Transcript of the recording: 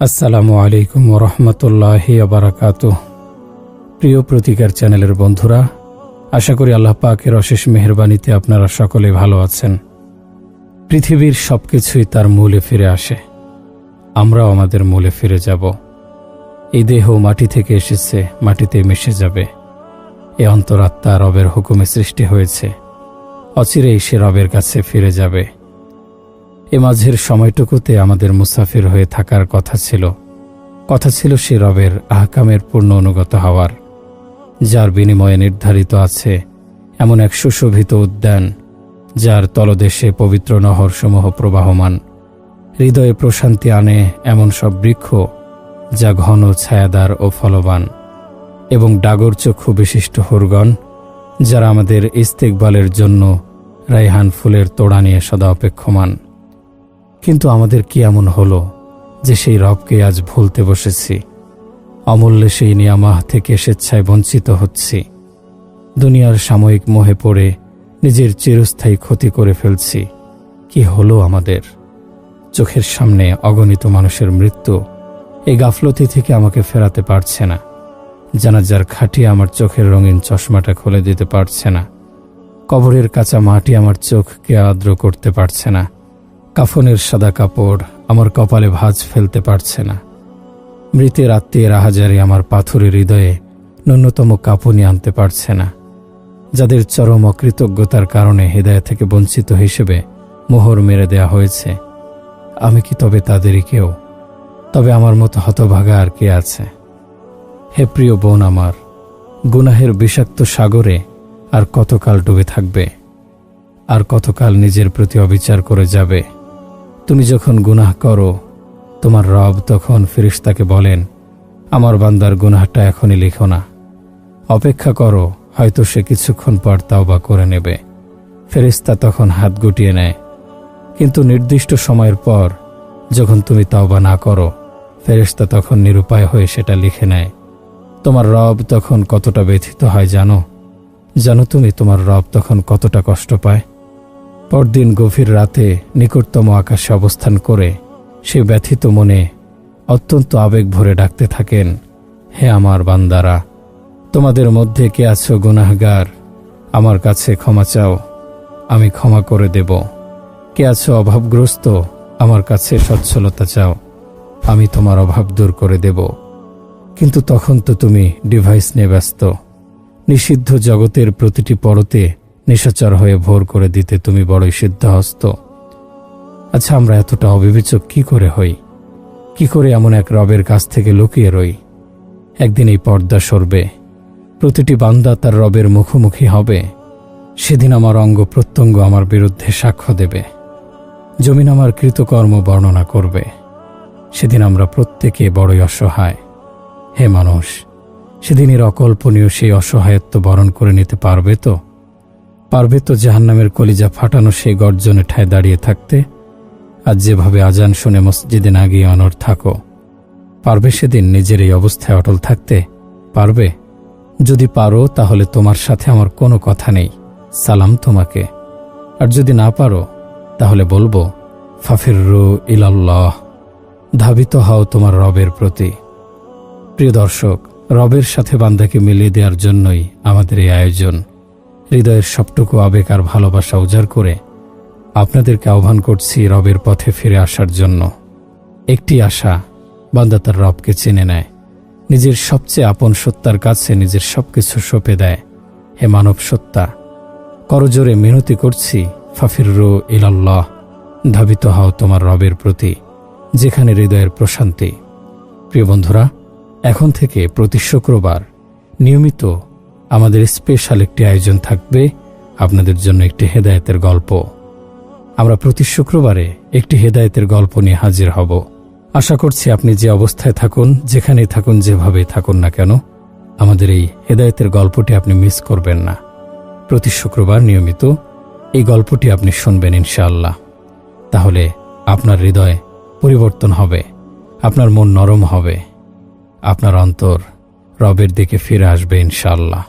আসসালামু আলাইকুম রহমতুল্লাহি আবরাকাত প্রিয় প্রতিকার চ্যানেলের বন্ধুরা, আশা করি আল্লাহ পাকের অশেষ মেহরবানিতে আপনারা সকলে ভালো আছেন। পৃথিবীর সবকিছুই তার মূলে ফিরে আসে। আমরাও আমাদের মূলে ফিরে যাব। এই দেহ মাটি থেকে এসেছে, মাটিতে মিশে যাবে। এ অন্তরাত্মা রবের হুকুমে সৃষ্টি হয়েছে। অচিরেই সে রবের কাছে ফিরে যাবে। এ মাঝের সময়টুকুতে আমাদের মুসাফির হয়ে থাকার কথা ছিল। কথা ছিল সে রবের আহকামের পূর্ণ অনুগত হওয়ার, যার বিনিময়ে নির্ধারিত আছে এমন এক সুশোভিত উদ্যান, যার তলদেশে পবিত্র নহরসমূহ প্রবাহমান। হৃদয়ে প্রশান্তি আনে এমন সব বৃক্ষ, যা ঘন ছায়াদার ও ফলবান, এবং ডাগর চক্ষু বিশিষ্ট হুরগণ, যারা আমাদের ইস্তেকবালের জন্য রাইহান ফুলের তোড়া নিয়ে সদা অপেক্ষমান। কিন্তু আমাদের কি এমন হলো যে সেই রবকে আজ ভুলতে বসেছি? অমূল্যে সেই নিয়ামাহ থেকে স্বেচ্ছায় বঞ্চিত হচ্ছি। দুনিয়ার সাময়িক মোহে পড়ে নিজের চিরস্থায়ী ক্ষতি করে ফেলছি। কি হলো আমাদের? চোখের সামনে অগণিত মানুষের মৃত্যু এই গাফলতি থেকে আমাকে ফেরাতে পারছে না। জানাজার খাটিয়ে আমার চোখের রঙিন চশমাটা খুলে দিতে পারছে না। কবরের কাঁচা মাটি আমার চোখকে আর্দ্র করতে পারছে না। কাফনের সাদা কাপড় আমার কপালে ভাঁজ ফেলতে পারছে না। মৃতের আত্মীয়ের আহাজারে আমার পাথরের হৃদয়ে ন্যূনতম কাঁপুনি আনতে পারছে না। যাদের চরম অকৃতজ্ঞতার কারণে হৃদয় থেকে বঞ্চিত হিসেবে মোহর মেরে দেয়া হয়েছে, আমি কি তবে তাদেরই কেউ? তবে আমার মতো হতভাগা আর কে আছে? হে প্রিয় বোন আমার, গুনাহের বিষাক্ত সাগরে আর কতকাল ডুবে থাকবে? আর কতকাল নিজের প্রতি অবিচার করে যাবে? তুমি যখন গুনাহ করো, তোমার রব তখন ফিরিস্তাকে বলেন, আমার বান্দার গুনাহটা এখনই লিখো না। অপেক্ষা করো, হয়তো সে কিছুক্ষণ পর তাওবা করে নেবে। ফেরিস্তা তখন হাত গুটিয়ে নেয়। কিন্তু নির্দিষ্ট সময়ের পর যখন তুমি তাওবা না করো ফেরিস্তা তখন নিরুপায় হয়ে সেটা লিখে নেয়। তোমার রব তখন কতটা ব্যথিত হয় জানো? জানো তুমি তোমার রব তখন কতটা কষ্ট পায়? পরদিন গভীর রাতে নিকটতম আকাশে অবস্থান করে সে ব্যথিত মনে অত্যন্ত আবেগ ভরে ডাকতে থাকেন, হে আমার বান্দারা, তোমাদের মধ্যে কে আছো গুনাহগার? আমার কাছে ক্ষমা চাও, আমি ক্ষমা করে দেব। কে আছো অভাবগ্রস্ত? আমার কাছে সচ্ছলতা চাও, আমি তোমার অভাব দূর করে দেব। কিন্তু তখন তো তুমি ডিভাইস নিয়ে ব্যস্ত। নিষিদ্ধ জগতের প্রতিটি পরতে নিশাচর হয়ে ভোর করে দিতে তুমি বড়ই সিদ্ধহস্ত। আচ্ছা আমরা এতটা অবিবেচক কি করে হই? কি করে এমন এক রবের কাছ থেকে লুকিয়ে রই? একদিন এই পর্দা সরবে, প্রতিটি বান্দা তার রবের মুখোমুখি হবে। সেদিন আমার অঙ্গ প্রত্যঙ্গ আমার বিরুদ্ধে সাক্ষ্য দেবে। জমিন আমার কৃতকর্ম বর্ণনা করবে। সেদিন আমরা প্রত্যেকে বড়ই অসহায়। হে মানুষ সেদিনের অকল্পনীয় সেই অসহায়ত্ব বরণ করে নিতে পারবে তো? পারবে তো জাহান্নামের কলিজা ফাটানো সেই গর্জনে ঠায় দাঁড়িয়ে থাকতে আজ যেভাবে আজান শুনে মসজিদে না গিয়ে অনর থাকো, পারবে সেদিন নিজের এই অবস্থায় অটল থাকতে? পারবে? যদি পারো, তাহলে তোমার সাথে আমার কোনো কথা নেই। সালাম তোমাকে। আর যদি না পারো, তাহলে বলব ফাফির ইলাল্লাহ, ধাবিত হও তোমার রবের প্রতি। প্রিয় দর্শক, রবের সাথে বান্দাকে মিলিয়ে দেওয়ার জন্যই আমাদের এই আয়োজন। হৃদয়ের সবটুকু আবেগ আর ভালোবাসা উজাড় করে আপনাদেরকে আহ্বান করছি রবের পথে ফিরে আসার জন্য। একটি আশা, বান্দা তার রবকে চেনে নেয়। নিজের সবচেয়ে আপন সত্তার কাছে নিজের সবকিছু সঁপে দেয়। হে মানব সত্তা করজোরে মিনতি করছি ফাফির রো ইলাল্লাহ, ধাবিত হও তোমার রবের প্রতি, যেখানে হৃদয়ের প্রশান্তি। প্রিয় বন্ধুরা, এখন থেকে প্রতি শুক্রবার নিয়মিত আমাদের স্পেশাল একটি আয়োজন থাকবে, আপনাদের জন্য একটি হেদায়েতের গল্প। আমরা প্রতি শুক্রবারে একটি হেদায়েতের গল্প নিয়ে হাজির হব। আশা করছি আপনি যে অবস্থায় থাকুন, যেখানেই থাকুন যেভাবে থাকুন না কেন, আমাদের এই হেদায়েতের গল্পটি আপনি মিস করবেন না। প্রতি শুক্রবার নিয়মিত এই গল্পটি আপনি শুনবেন ইনশাআল্লাহ। তাহলে আপনার হৃদয় পরিবর্তন হবে, আপনার মন নরম হবে, আপনার অন্তর রবের দিকে ফিরে আসবে ইনশাআল্লাহ।